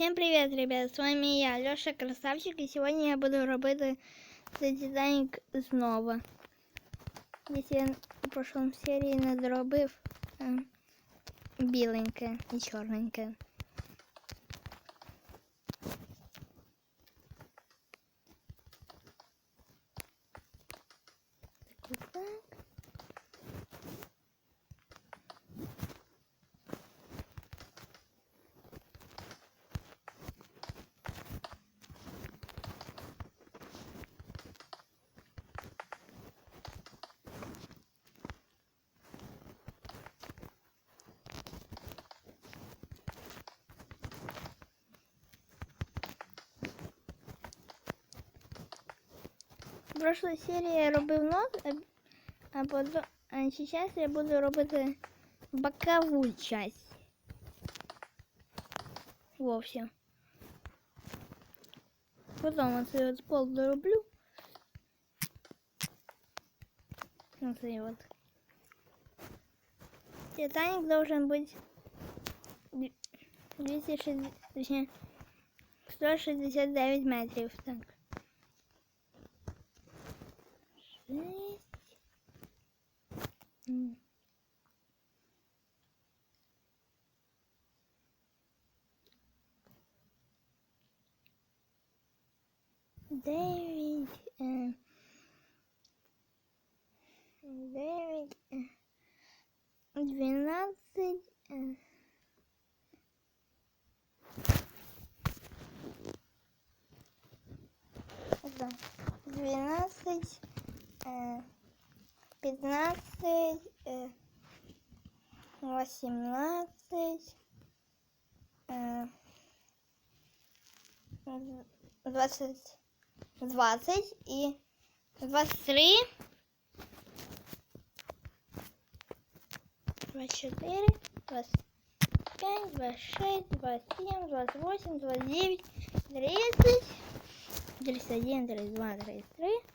Всем привет, ребят! С вами я, Лёша Красавчик, і сьогодні я буду робити цей Титанік знову. Якщо я у прошлому серії не доробив е, біленьке і чорненьке. В прошлой серії я робив нос, а, а потім а зараз я буду робити бокову часть. Вовсе. Потом оцей от пол дороблю. Оцей вот. Титаник должен быть 260, точнее, 169 метров. Так. М. Девять. э, Девять. э, Двенадцать. э, Да. Двенадцать. э, Пятнадцать. Восемнадцать. Двадцать. Двадцать и двадцать три. Двадцать четыре. Двадцать пять. Двадцать шесть. Двадцать семь. Двадцать восемь. Двадцать девять. Тридцать. Тридцать один. Тридцать два. Тридцать три.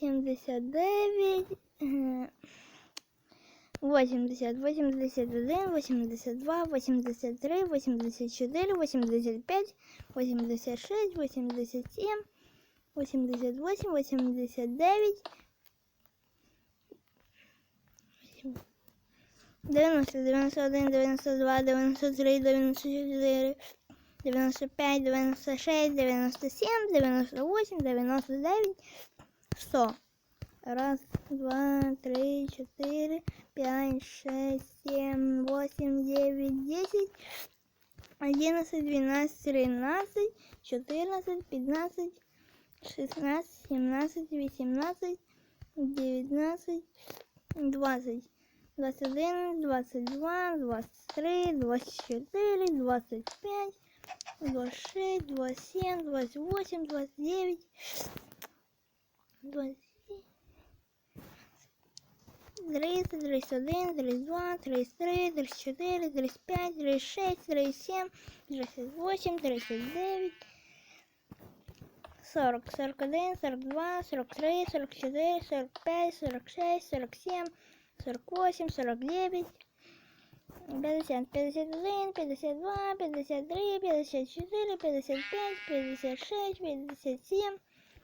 79, э, 80, 81, 82, 83, 84, 85, 86, 87, 88, 89, 90, 91, 92, 93, 94, 95, 96, 97, 98, 99, все. Раз, два, три, четыре, пять, шесть, семь, восемь, девять, десять, одиннадцать, двенадцать, тринадцать, четырнадцать, пятнадцать, шестнадцать, семнадцать, восемнадцать, девятнадцать, двадцать. 21, 22, 23, 24, 25, 26, 27, 28, 29, 30, 31, 32, 33, 34, 35, 36, 37, 38, 39, 40, 41, 42, 43, 44, 45, 46, 47, 48, 49, 50, 51, 52, 53, 54, 55, 56, 57,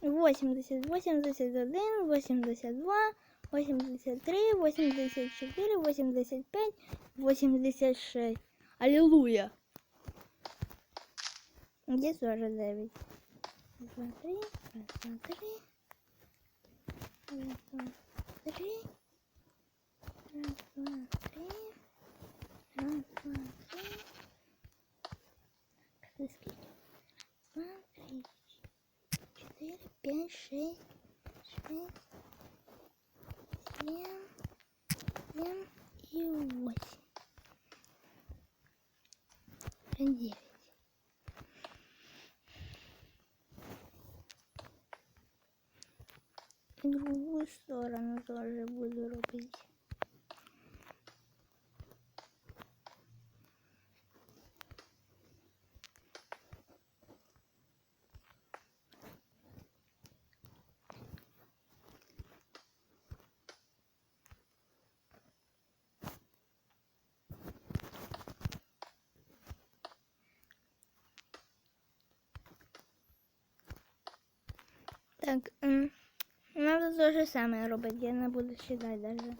80, 81, 82, 83, 84, 85, 86. Аллилуйя! Где 49? Два, три, раз, два, три. Раз, два, три. Раз, два, три. Раз, два, три. Это сколько? Два, три, четыре, пять, шесть, шесть, семь, семь и восемь. Девять. И другую сторону тоже буду робити. Так, надо то же самое робити, я не буду считать даже.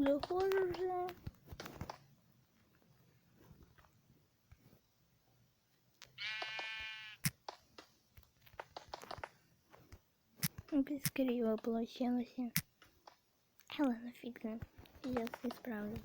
Доходжу вже. Якось криво получилось. Ладно, фиг знает. Сейчас исправлю.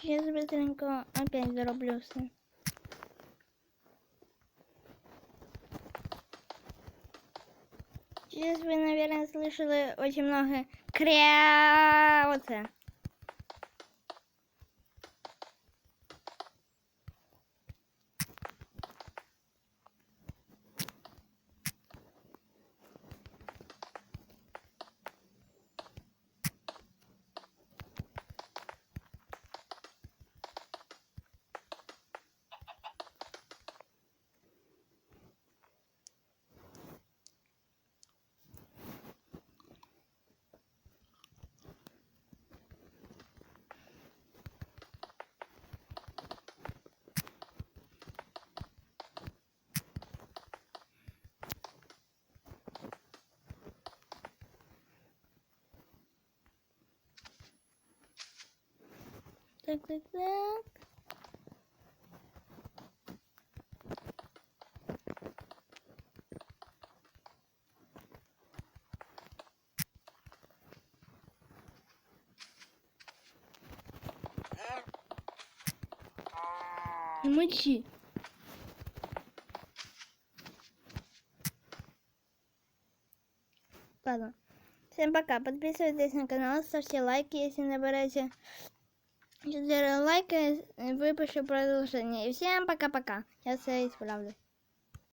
Сейчас быстренько опять зароблю. Сейчас вы, наверное, слышали очень много кряуца. Так, так, так. Не мочи. Ладно. Всем пока. Подписывайтесь на канал, ставьте лайки, если наберете 4 лайка, выпущу продолжение. И всем пока-пока. Я все исправлю.